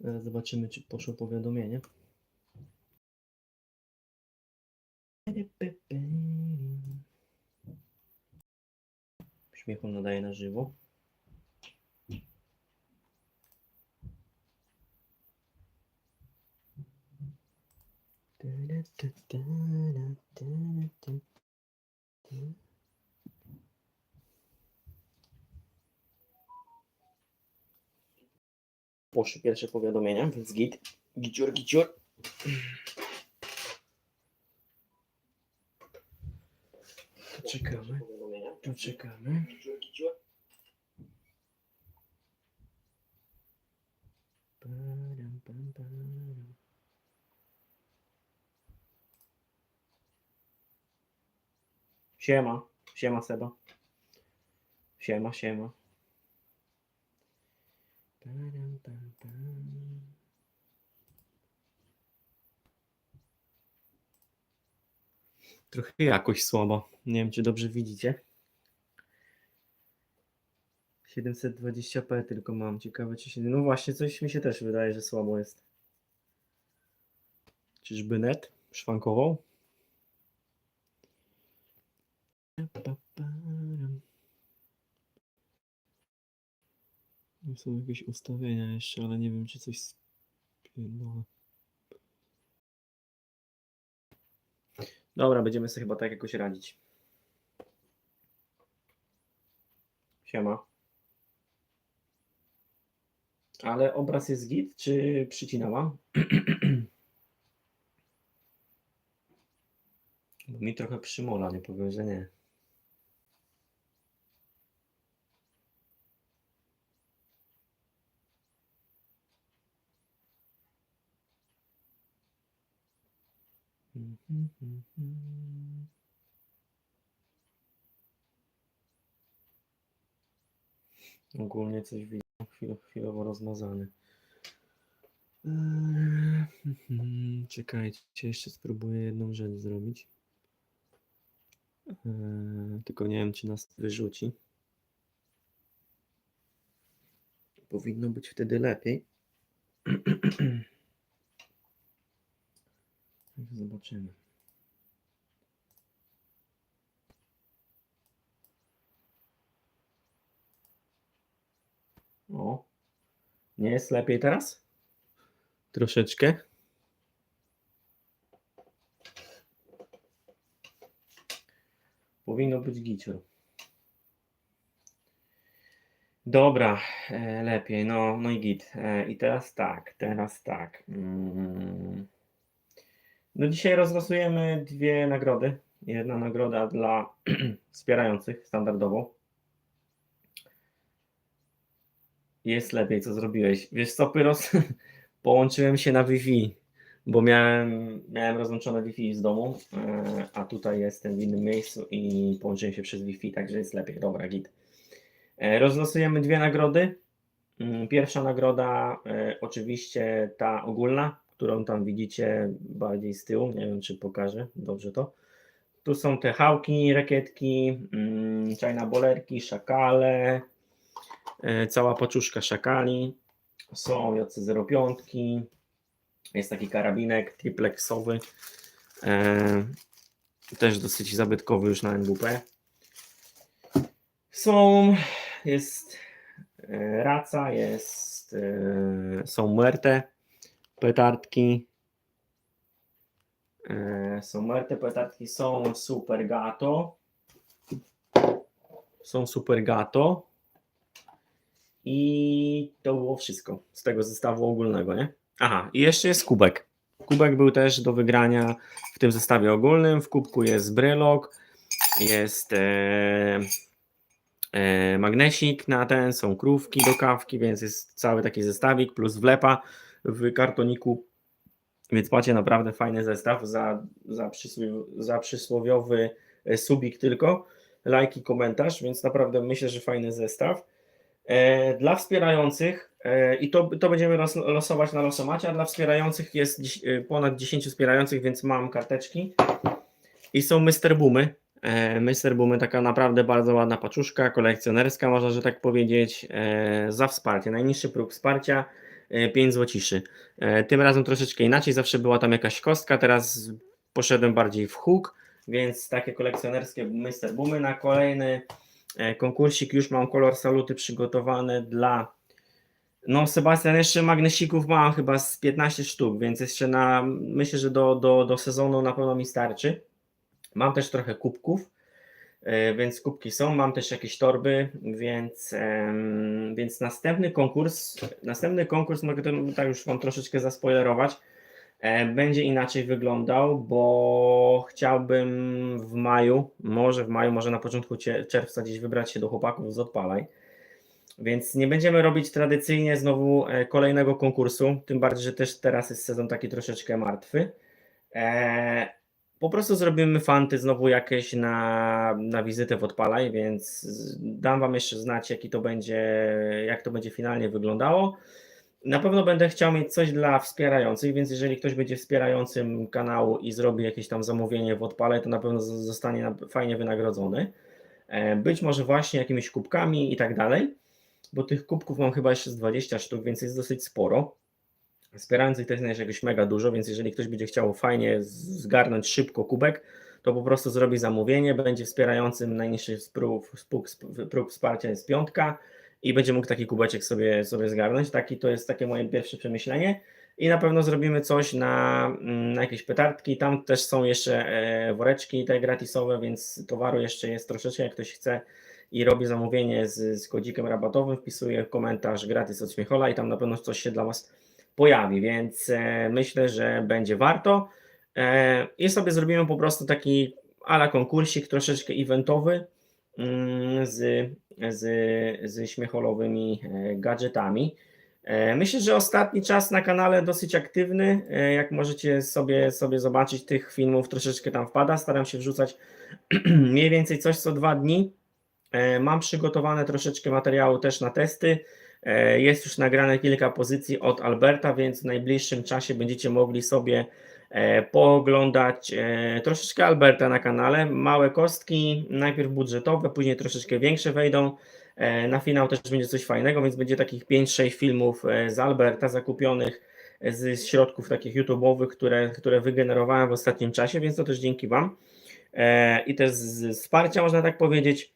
Zaraz zobaczymy, czy poszło powiadomienie. Śmiechu nadaje na żywo. Poszły pierwsze powiadomienia, więc git. Giciur, giciur. Padam, pam, padam. Siema, siema Seba. Siema, siema. Trochę jakoś słabo. Nie wiem, czy dobrze widzicie. 720p tylko mam. Ciekawe, czy się. No właśnie, coś mi się też wydaje, że słabo jest. Czyżby net szwankował? Są jakieś ustawienia jeszcze, ale nie wiem, czy coś spierdolę. Dobra, będziemy sobie chyba tak jakoś radzić. Siema. Ale obraz jest git, czy przycinała? Mi trochę przymola, nie powiem, że nie. Ogólnie coś widzę chwil, chwilowo rozmazany. Eee, Czekajcie, jeszcze spróbuję jedną rzecz zrobić. Eee, Tylko nie wiem, czy nas wyrzuci. Powinno być wtedy lepiej. Zobaczymy. O, nie jest lepiej teraz? Troszeczkę. Powinno być gicior. Dobra, e, lepiej, no, no i git. E, I teraz tak, teraz tak. Mm. No dzisiaj rozlosujemy dwie nagrody. Jedna nagroda dla wspierających standardowo. Jest lepiej, co zrobiłeś. Wiesz co, Pyros? Połączyłem się na Wi-Fi, bo miałem, miałem rozłączone Wi-Fi z domu, e, a tutaj jestem w innym miejscu i połączyłem się przez Wi-Fi, także jest lepiej. Dobra, git. E, Rozlosujemy dwie nagrody. Mm, Pierwsza nagroda, e, oczywiście ta ogólna, którą tam widzicie bardziej z tyłu. Nie wiem, czy pokażę dobrze to. Tu są te hałki, rakietki, mm, czajna bolerki, szakale, e, cała paczuszka szakali. Są JC05, jest taki karabinek triplexowy, e, też dosyć zabytkowy już na NWP. Są, jest e, raca, jest, są muerte, petardki, e, są muerte, petardki, są super gato, są super gato i to było wszystko z tego zestawu ogólnego, nie? Aha, i jeszcze jest kubek. Kubek był też do wygrania w tym zestawie ogólnym. W kubku jest brylok, jest e, e, magnesik na ten, są krówki do kawki, więc jest cały taki zestawik plus wlepa w kartoniku. Więc macie naprawdę fajny zestaw za, za, za przysłowiowy e, subik tylko. Lajki, komentarz, więc naprawdę myślę, że fajny zestaw. E, Dla wspierających, e, i to, to będziemy los, losować na losomacie, a dla wspierających jest ponad 10 wspierających, więc mam karteczki. I są Mr. Boomy. Mr. Boomy, taka naprawdę bardzo ładna paczuszka, kolekcjonerska, można że tak powiedzieć, za wsparcie. Najniższy próg wsparcia 5 złociszy. E, Tym razem troszeczkę inaczej, zawsze była tam jakaś kostka, teraz poszedłem bardziej w huk, więc takie kolekcjonerskie Mr. Boomy na kolejny e, konkursik. Już mam kolor saluty przygotowane dla no Sebastian, jeszcze magnesików mam chyba z 15 sztuk, więc jeszcze na, myślę, że do, do, do sezonu na pewno mi starczy. Mam też trochę kubków, e, więc kubki są, mam też jakieś torby, więc, więc następny konkurs, następny konkurs, mogę to tak już wam troszeczkę zaspoilerować, e, będzie inaczej wyglądał, bo chciałbym w maju, może w maju, może na początku czerwca gdzieś wybrać się do chłopaków z Odpalaj, więc nie będziemy robić tradycyjnie znowu e, kolejnego konkursu, tym bardziej, że też teraz jest sezon taki troszeczkę martwy. Po prostu zrobimy fanty znowu jakieś na, na wizytę w Odpalaj, więc dam Wam jeszcze znać, jaki to będzie, jak to będzie finalnie wyglądało. Na pewno będę chciał mieć coś dla wspierających, więc jeżeli ktoś będzie wspierającym kanału i zrobi jakieś tam zamówienie w Odpalaj, to na pewno zostanie fajnie wynagrodzony. E, Być może właśnie jakimiś kubkami i tak dalej bo tych kubków mam chyba jeszcze z 20 sztuk, więc jest dosyć sporo. Wspierających też jest jakoś mega dużo, więc jeżeli ktoś będzie chciał fajnie zgarnąć szybko kubek, to po prostu zrobi zamówienie, będzie wspierającym najniższy próg, próg, próg wsparcia jest piątka i będzie mógł taki kubeczek sobie, sobie zgarnąć. Taki to jest takie moje pierwsze przemyślenie. I na pewno zrobimy coś na, mm, na jakieś petardki. Tam też są jeszcze e, woreczki te gratisowe, więc towaru jeszcze jest troszeczkę. Jak ktoś chce i robi zamówienie z, z kodzikiem rabatowym, wpisuje komentarz gratis od Śmiechola i tam na pewno coś się dla Was pojawi, więc e, myślę, że będzie warto. E, I sobie zrobimy po prostu taki ala konkursik troszeczkę eventowy mm, z, z, z śmiecholowymi e, gadżetami. E, Myślę, że ostatni czas na kanale dosyć aktywny. E, Jak możecie sobie, sobie zobaczyć, tych filmów troszeczkę tam wpada. Staram się wrzucać mniej więcej coś co dwa dni. E, Mam przygotowane troszeczkę materiału też na testy. E, Jest już nagrane kilka pozycji od Alberta, więc w najbliższym czasie będziecie mogli sobie e, pooglądać e, troszeczkę Alberta na kanale. Małe kostki, najpierw budżetowe, później troszeczkę większe wejdą. Na finał też będzie coś fajnego, więc będzie takich 5-6 filmów z Alberta zakupionych z środków takich YouTube'owych, które, które wygenerowałem w ostatnim czasie, więc to też dzięki Wam. I też z wsparcia, można tak powiedzieć.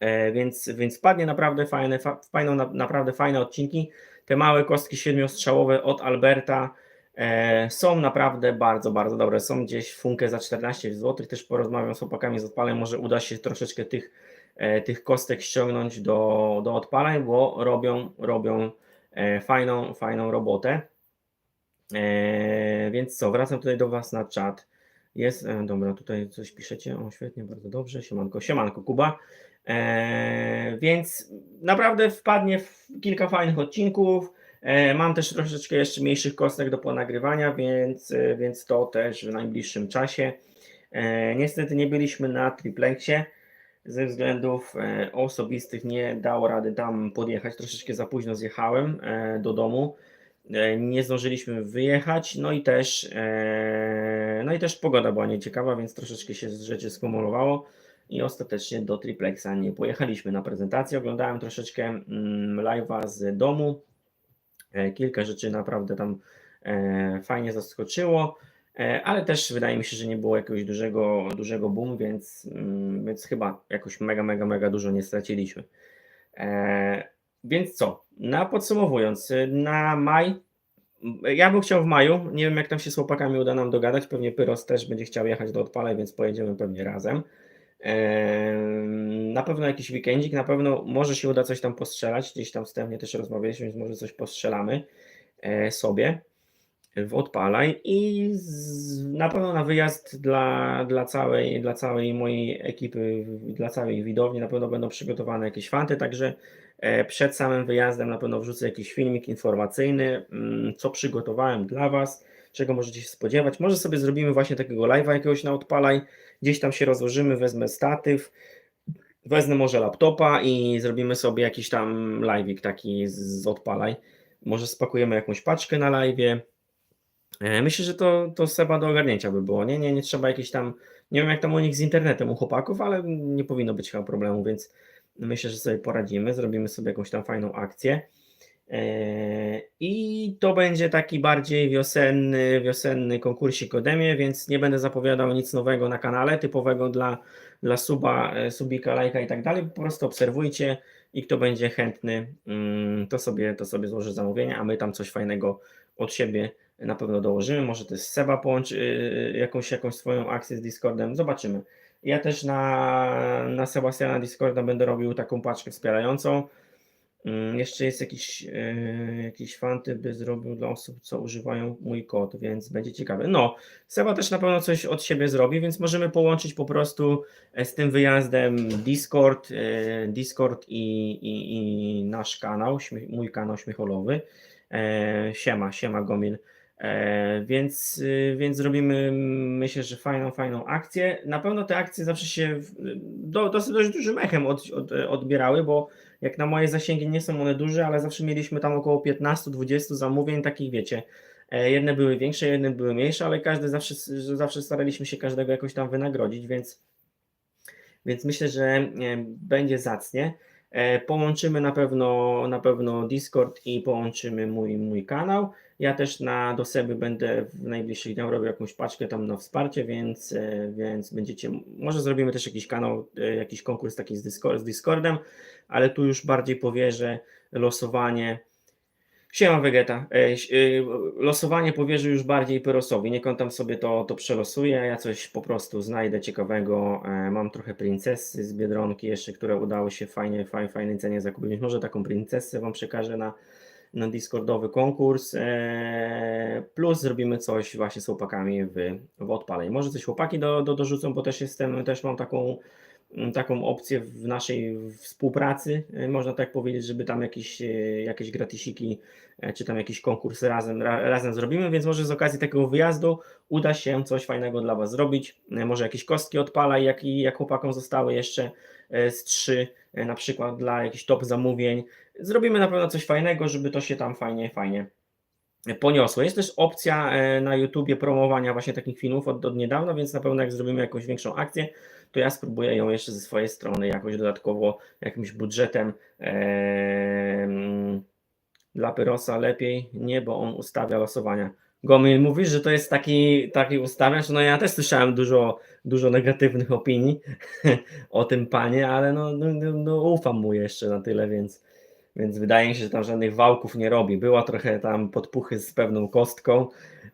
E, Więc, więc padnie naprawdę fajne, fa, fajną, na- naprawdę fajne odcinki. Te małe kostki siedmiostrzałowe od Alberta e, są naprawdę bardzo, bardzo dobre. Są gdzieś funkę za 14 zł. Też porozmawiam z chłopakami z odpaleń. Może uda się troszeczkę tych, e, tych kostek ściągnąć do, do odpaleń, bo robią, robią e, fajną, fajną robotę. E, więc co, wracam tutaj do Was na czat. Jest, e, dobra, tutaj coś piszecie. O, świetnie, bardzo dobrze. Siemanko, siemanko, Kuba. E, więc naprawdę wpadnie w kilka fajnych odcinków. E, mam też troszeczkę jeszcze mniejszych kostek do ponagrywania, więc, e, więc to też w najbliższym czasie. E, niestety nie byliśmy na triplexie ze względów e, osobistych. Nie dało rady tam podjechać. Troszeczkę za późno zjechałem e, do domu. Nie zdążyliśmy wyjechać, no i też no i też pogoda była nieciekawa, więc troszeczkę się z rzeczy skumulowało i ostatecznie do triplexa nie pojechaliśmy na prezentację. Oglądałem troszeczkę mm, live'a z domu. E, Kilka rzeczy naprawdę tam e, fajnie zaskoczyło, e, ale też wydaje mi się, że nie było jakiegoś dużego, dużego boom, więc, mm, więc chyba jakoś mega, mega, mega dużo nie straciliśmy. Więc co? Na podsumowując, na maj. Ja bym chciał w maju. Nie wiem, jak tam się z chłopakami uda nam dogadać. Pewnie Pyros też będzie chciał jechać do odpalaj, więc pojedziemy pewnie razem. Na pewno jakiś weekendzik, na pewno może się uda coś tam postrzelać. Gdzieś tam wstępnie też rozmawialiśmy, więc może coś postrzelamy e, sobie w odpalaj i na pewno na wyjazd dla, dla, całej, dla całej mojej ekipy, dla całej widowni na pewno będą przygotowane jakieś fanty, także e, przed samym wyjazdem na pewno wrzucę jakiś filmik informacyjny, mm, co przygotowałem dla Was, czego możecie się spodziewać. Może sobie zrobimy właśnie takiego live'a jakiegoś na odpalaj, gdzieś tam się rozłożymy, wezmę statyw, wezmę może laptopa i zrobimy sobie jakiś tam live'ik taki z, odpalaj. Może spakujemy jakąś paczkę na live'ie, E, Myślę, że to, to Seba do ogarnięcia by było. Nie, nie, nie trzeba jakieś tam. Nie wiem, jak tam u nich z internetem u chłopaków, ale nie powinno być chyba problemu, więc myślę, że sobie poradzimy. Zrobimy sobie jakąś tam fajną akcję. E, I to będzie taki bardziej wiosenny, wiosenny konkursik ode mnie, więc nie będę zapowiadał nic nowego na kanale, typowego dla, dla suba, e, subika, lajka i tak dalej. Po prostu obserwujcie i kto będzie chętny, mm, to sobie, to sobie złoży zamówienie, a my tam coś fajnego od siebie na pewno dołożymy. Może też Seba połączy y, jakąś, jakąś swoją akcję z Discordem. Zobaczymy. Ja też na, na Sebastiana Discorda będę robił taką paczkę wspierającą. Mm, Jeszcze jest jakiś, e, jakiś fanty, by zrobił dla osób, co używają mój kod, więc będzie ciekawe. No, Seba też na pewno coś od siebie zrobi, więc możemy połączyć po prostu e, z tym wyjazdem Discord, e, Discord i, i, i nasz kanał, mój kanał śmiecholowy. Siema, siema Gomil. Więc, y, więc zrobimy, myślę, że fajną, fajną akcję. Na pewno te akcje zawsze się do, dosyć dość dużym echem od, od, odbierały, bo jak na moje zasięgi nie są one duże, ale zawsze mieliśmy tam około 15-20 zamówień, takich wiecie. e, Jedne były większe, jedne były mniejsze, ale każdy zawsze, zawsze staraliśmy się każdego jakoś tam wynagrodzić, więc, więc myślę, że będzie zacnie. E, Połączymy na pewno, na pewno Discord i połączymy mój, mój kanał. Ja też na do Seby będę w najbliższych dniach robił jakąś paczkę tam na wsparcie, więc, e, więc będziecie. Może zrobimy też jakiś kanał, e, jakiś konkurs taki z, Discord, z Discordem, ale tu już bardziej powierzę losowanie. Siema Vegeta. E, e, Losowanie powierzę już bardziej Pyrosowi. Niech on sobie to, to przelosuje. Ja coś po prostu znajdę ciekawego. E, Mam trochę princesy z Biedronki jeszcze, które udało się fajnie, fajnie, fajnej cenie zakupić. Może taką princesę Wam przekażę na, na Discordowy konkurs. Plus zrobimy coś właśnie z chłopakami w, w odpaleń. Może coś chłopaki do, do, dorzucą, bo też jestem, też mam taką taką opcję w naszej współpracy, e, można tak powiedzieć, żeby tam jakieś, e, jakieś gratisiki, e, czy tam jakiś konkurs razem, ra, razem zrobimy, więc może z okazji takiego wyjazdu uda się coś fajnego dla Was zrobić, może jakieś kostki odpala, jak, jak chłopakom zostały jeszcze z trzy, na przykład dla jakichś top zamówień, zrobimy na pewno coś fajnego, żeby to się tam fajnie, fajnie poniosło. Jest też opcja na YouTubie promowania właśnie takich filmów od, od niedawna, więc na pewno jak zrobimy jakąś większą akcję, to ja spróbuję ją jeszcze ze swojej strony jakoś dodatkowo jakimś budżetem em, dla Pyrosa lepiej nie, bo on ustawia losowania. Gomil, mówisz, że to jest taki, taki ustawiacz, no ja też słyszałem dużo, dużo negatywnych opinii o tym panie, ale no, no, no, no ufam mu jeszcze na tyle, więc, więc wydaje mi się, że tam żadnych wałków nie robi. Była trochę tam podpuchy z pewną kostką,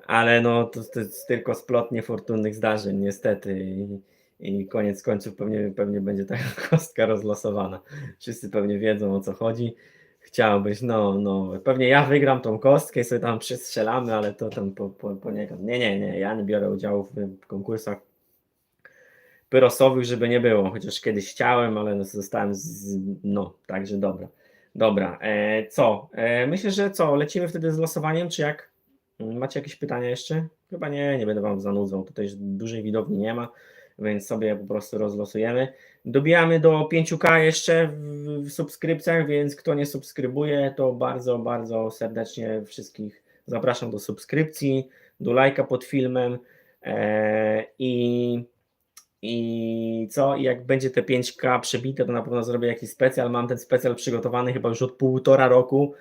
ale no to, to jest tylko splot niefortunnych zdarzeń, niestety. I, i koniec końców pewnie, pewnie będzie taka kostka rozlosowana. Wszyscy pewnie wiedzą o co chodzi. Chciałbyś, no, no, pewnie ja wygram tą kostkę i sobie tam przystrzelamy, ale to tam po, po, poniekąd. Nie, nie, nie, ja nie biorę udziału w konkursach pyrosowych, żeby nie było, chociaż kiedyś chciałem, ale no, zostałem z, no, także dobra. Dobra, e, co? E, myślę, że co, lecimy wtedy z losowaniem, czy jak? Macie jakieś pytania jeszcze? Chyba nie, nie będę wam zanudzał, tutaj dużej widowni nie ma, więc sobie po prostu rozlosujemy. Dobijamy do 5K jeszcze w, subskrypcjach, więc kto nie subskrybuje, to bardzo, bardzo serdecznie wszystkich zapraszam do subskrypcji, do lajka pod filmem e, i i co? I jak będzie te 5K przebite, to na pewno zrobię jakiś specjal. Mam ten specjal przygotowany chyba już od półtora roku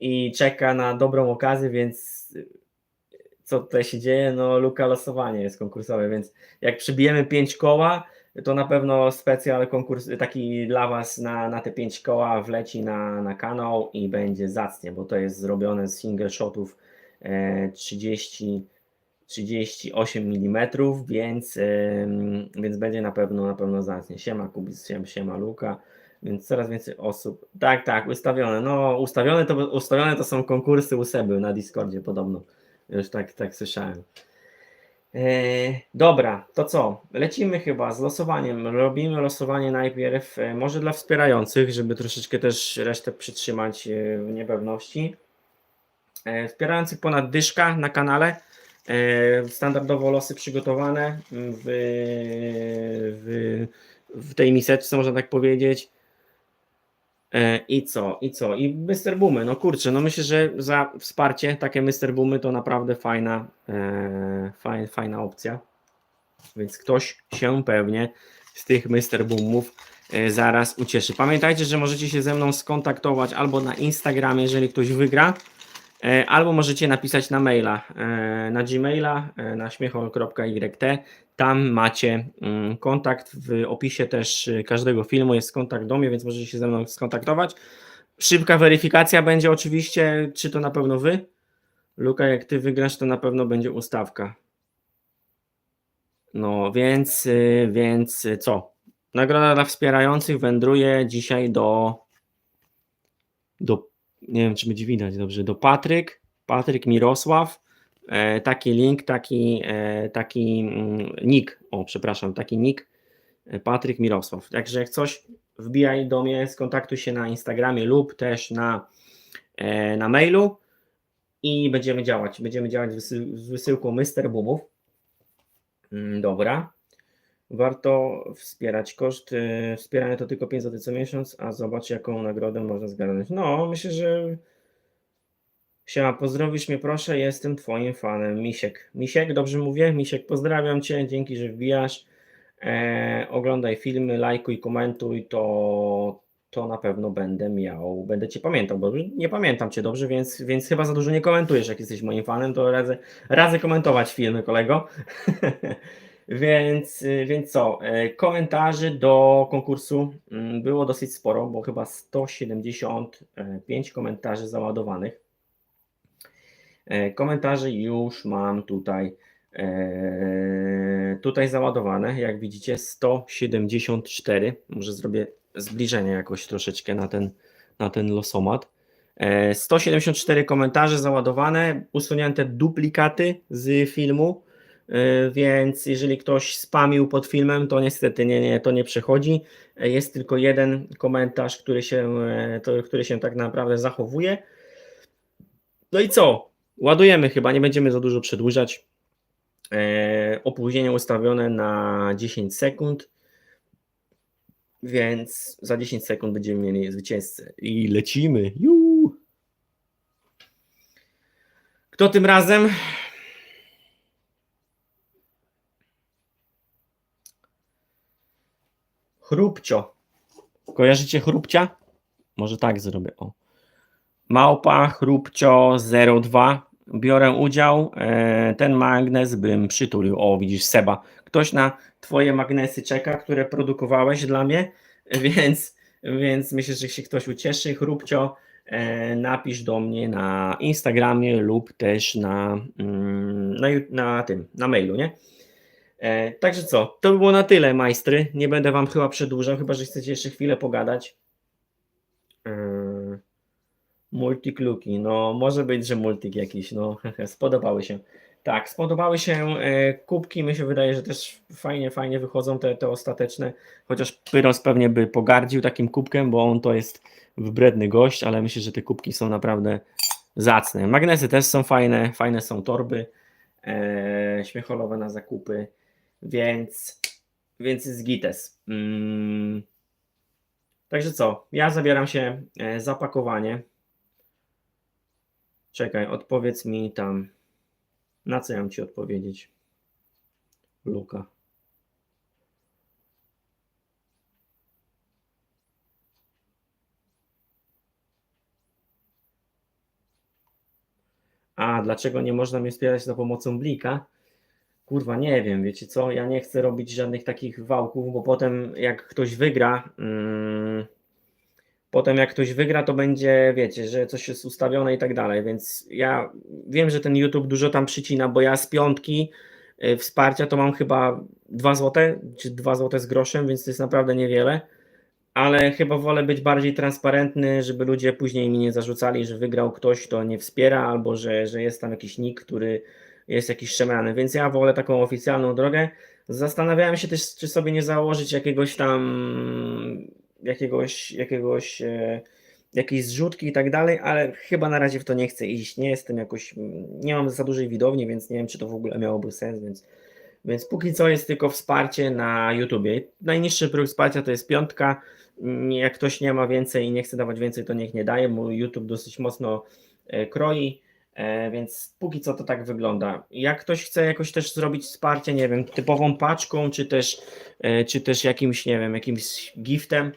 i czeka na dobrą okazję, więc co tutaj się dzieje? No, luka losowanie jest konkursowe, więc jak przybijemy 5 koła, to na pewno specjal konkurs taki dla Was na, na te 5 koła wleci na, na kanał i będzie zacnie, bo to jest zrobione z single shotów e, 30 38 mm, więc, ym, więc będzie na pewno na pewno zacnie. Siema Kubis, siema, siema Luka, więc coraz więcej osób. Tak, tak, ustawione. No, ustawione to, ustawione to są konkursy u Seby na Discordzie podobno. Już tak, tak słyszałem. E, dobra, to co? Lecimy chyba z losowaniem. Robimy losowanie najpierw, e, może dla wspierających, żeby troszeczkę też resztę przytrzymać e, w niepewności. E, Wspierających ponad dyszka na kanale. E, Standardowo losy przygotowane w, w, w tej miseczce, można tak powiedzieć. E, I co? I co? I Mr. Boomy, no kurczę, no myślę, że za wsparcie takie Mr. Boomy to naprawdę fajna, e, fajna, fajna opcja. Więc ktoś się pewnie z tych Mr. Boomów e, zaraz ucieszy. Pamiętajcie, że możecie się ze mną skontaktować albo na Instagramie, jeżeli ktoś wygra, e, albo możecie napisać na maila, e, na gmaila, e, na śmiechol.yt. Tam macie mm, kontakt. W opisie też e, każdego filmu jest kontakt do mnie, więc możecie się ze mną skontaktować. Szybka weryfikacja będzie oczywiście, czy to na pewno wy. Luka, jak ty wygrasz, to na pewno będzie ustawka. No więc, y, więc y, co? Nagroda dla wspierających wędruje dzisiaj do, do nie wiem, czy będzie widać dobrze, do Patryk, Patryk Mirosław. E, taki link, taki, e, taki mm, nick, o przepraszam, taki nick e, Patryk Mirosław. Także jak coś, wbijaj do mnie, skontaktuj się na Instagramie lub też na, na mailu i będziemy działać. Będziemy działać z, wysy- z wysyłką Mr. Boomów. Mm, Dobra. Warto wspierać. Koszt wspierania to tylko 5 zł co miesiąc, a zobacz jaką nagrodę można zgarnąć. No, myślę, że Siema, pozdrowisz mnie proszę, jestem twoim fanem. Misiek. Misiek, dobrze mówię? Misiek, pozdrawiam cię, dzięki, że wbijasz. E, oglądaj filmy, lajkuj, komentuj, to, to na pewno będę miał, będę cię pamiętał, bo nie pamiętam cię dobrze, więc, więc chyba za dużo nie komentujesz, jak jesteś moim fanem, to radzę, radzę komentować filmy, kolego. więc, więc co, e, komentarzy do konkursu mm, było dosyć sporo, bo chyba 175 komentarzy załadowanych. E, Komentarzy już mam tutaj, e, tutaj załadowane. Jak widzicie, 174. Może zrobię zbliżenie jakoś troszeczkę na ten, na ten losomat. E, 174 komentarze załadowane, usunięte duplikaty z filmu. e, Więc jeżeli ktoś spamił pod filmem, to niestety nie, nie, to nie przechodzi. E, Jest tylko jeden komentarz, który się, e, to, który się tak naprawdę zachowuje. No i co? Ładujemy chyba, nie będziemy za dużo przedłużać. E, opóźnienie ustawione na 10 sekund, więc za 10 sekund będziemy mieli zwycięzcę. I lecimy. Juu. Kto tym razem? Chrupcio. Kojarzycie chrupcia? Może tak zrobię. O. Małpa Chrupcio 02. Biorę udział. E, Ten magnes bym przytulił. O, widzisz, Seba. Ktoś na Twoje magnesy czeka, które produkowałeś dla mnie, więc, więc myślę, że się ktoś ucieszy. Chrupcio, e, napisz do mnie na Instagramie lub też na, mm, na, na tym, na mailu, nie? E, Także co, to by było na tyle, majstry. Nie będę Wam chyba przedłużał, chyba że chcecie jeszcze chwilę pogadać. Multikluki, no może być, że multik jakiś, no spodobały się. Tak, spodobały się e, kubki, mi się wydaje, że też fajnie, fajnie wychodzą te, te ostateczne, chociaż Pyros pewnie by pogardził takim kubkiem, bo on to jest wybredny gość, ale myślę, że te kubki są naprawdę zacne. Magnesy też są fajne, fajne są torby e, śmiecholowe na zakupy, więc, więc jest gites. Mm. Także co, ja zabieram się e, za pakowanie. Czekaj, odpowiedz mi tam. Na co ja mam ci odpowiedzieć? Luka. A, dlaczego nie można mnie wspierać za pomocą Blika? Kurwa, nie wiem, wiecie co? Ja nie chcę robić żadnych takich wałków, bo potem jak ktoś wygra, mm, potem jak ktoś wygra, to będzie, wiecie, że coś jest ustawione i tak dalej, więc ja wiem, że ten YouTube dużo tam przycina, bo ja z piątki y, wsparcia to mam chyba 2 zł, czy 2 zł z groszem, więc to jest naprawdę niewiele, ale chyba wolę być bardziej transparentny, żeby ludzie później mi nie zarzucali, że wygrał ktoś, kto nie wspiera, albo że, że jest tam jakiś nick, który jest jakiś szemrany, więc ja wolę taką oficjalną drogę. Zastanawiałem się też, czy sobie nie założyć jakiegoś tam jakiegoś, jakiegoś e, jakiejś zrzutki i tak dalej, ale chyba na razie w to nie chcę iść. Nie jestem jakoś, nie mam za dużej widowni, więc nie wiem, czy to w ogóle miałoby sens, więc, więc póki co jest tylko wsparcie na YouTubie. Najniższy próg wsparcia to jest piątka. Nie- Jak ktoś nie ma więcej i nie chce dawać więcej, to niech nie daje. Mój YouTube dosyć mocno e, kroi. E, więc póki co to tak wygląda. Jak ktoś chce jakoś też zrobić wsparcie, nie wiem, typową paczką, czy też, czy też jakimś, nie wiem, jakimś giftem,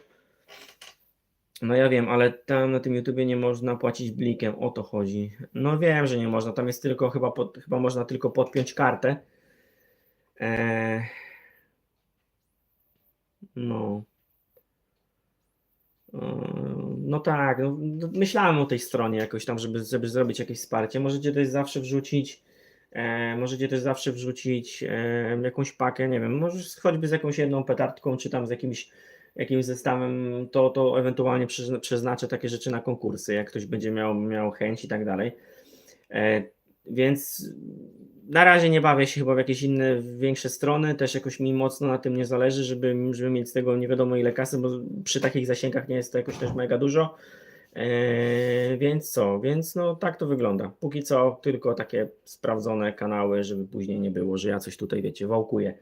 no ja wiem, ale tam na tym YouTubie nie można płacić blikiem, o to chodzi. No wiem, że nie można, tam jest tylko chyba, pod, chyba można tylko podpiąć kartę. Eee, no. Eee, No tak, no, no, myślałem o tej stronie jakoś tam, żeby, żeby zrobić jakieś wsparcie. Możecie też zawsze wrzucić, e, możecie też zawsze wrzucić e, jakąś pakę, nie wiem, możesz choćby z jakąś jedną petardką, czy tam z jakimś jakimś zestawem, to, to ewentualnie przeznaczę takie rzeczy na konkursy, jak ktoś będzie miał, miał chęć i tak dalej. E, więc na razie nie bawię się chyba w jakieś inne większe strony, też jakoś mi mocno na tym nie zależy, żeby, żeby mieć z tego nie wiadomo ile kasy, bo przy takich zasięgach nie jest to jakoś też mega dużo. E, więc co, więc no tak to wygląda. Póki co tylko takie sprawdzone kanały, żeby później nie było, że ja coś tutaj wiecie, wałkuję.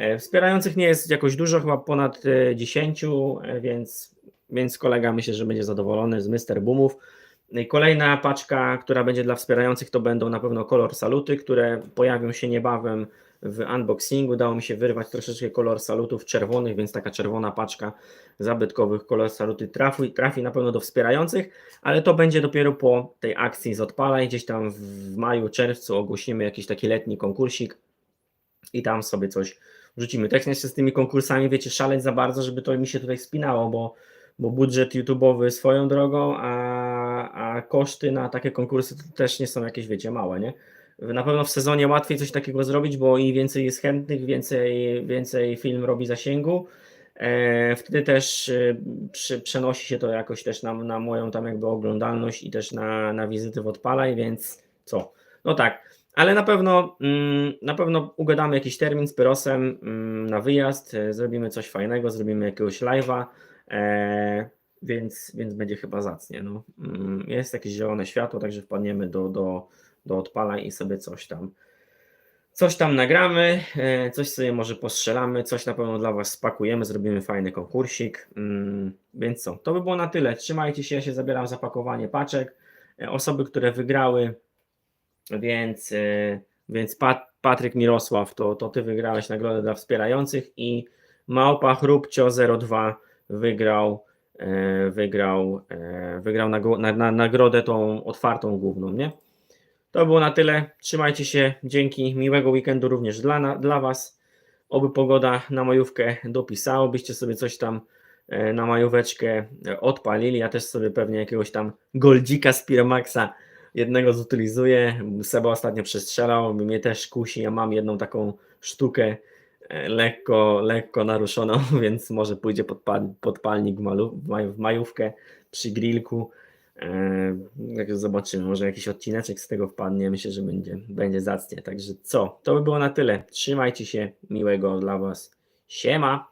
E, Wspierających nie jest jakoś dużo, chyba ponad e, 10, e, więc, więc kolega myślę, że będzie zadowolony z Mr. Boomów. Kolejna paczka, która będzie dla wspierających, to będą na pewno kolor saluty, które pojawią się niebawem w unboxingu. Udało mi się wyrwać troszeczkę kolor salutów czerwonych, więc taka czerwona paczka zabytkowych kolor saluty trafi, trafi na pewno do wspierających, ale to będzie dopiero po tej akcji z Odpalaj. Gdzieś tam w maju, czerwcu ogłosimy jakiś taki letni konkursik i tam sobie coś rzucimy. Tak nie chcę z tymi konkursami, wiecie, szaleć za bardzo, żeby to mi się tutaj spinało, bo, bo budżet YouTube'owy swoją drogą, a, a koszty na takie konkursy też nie są jakieś, wiecie, małe, nie? Na pewno w sezonie łatwiej coś takiego zrobić, bo im więcej jest chętnych, więcej, więcej film robi zasięgu. E, wtedy też e, przy, przenosi się to jakoś też na, na moją tam jakby oglądalność i też na, na wizyty w Odpalaj, więc co? No tak, ale na pewno, mm, na pewno ugadamy jakiś termin z Pyrosem mm, na wyjazd, e, zrobimy coś fajnego, zrobimy jakiegoś live'a, e, więc, więc będzie chyba zacnie. No. Mm, Jest jakieś zielone światło, także wpadniemy do, do, do odpala i sobie coś tam coś tam nagramy, e, coś sobie może postrzelamy, coś na pewno dla Was spakujemy, zrobimy fajny konkursik. Więc co, to by było na tyle. Trzymajcie się, ja się zabieram za pakowanie paczek. Osoby, które wygrały, więc, e, więc Pat, Patryk Mirosław, to, to Ty wygrałeś nagrodę dla wspierających i Małpa Chrupcio 02 wygrał e, wygrał, e, wygrał na, na, nagrodę tą otwartą główną, nie? To było na tyle. Trzymajcie się. Dzięki. Miłego weekendu również dla, na, dla Was. Oby pogoda na majówkę dopisała, byście sobie coś tam na majóweczkę odpalili. Ja też sobie pewnie jakiegoś tam goldzika z Piromaxa jednego zutylizuję. Seba ostatnio przestrzelał, mnie też kusi. Ja mam jedną taką sztukę e, lekko, lekko naruszoną, więc może pójdzie podpal, podpalnik w, malu, w maj- w majówkę przy grillku. E, Jak zobaczymy, może jakiś odcineczek z tego wpadnie. Myślę, że będzie, będzie zacnie. Także co? To by było na tyle. Trzymajcie się. Miłego dla Was. Siema.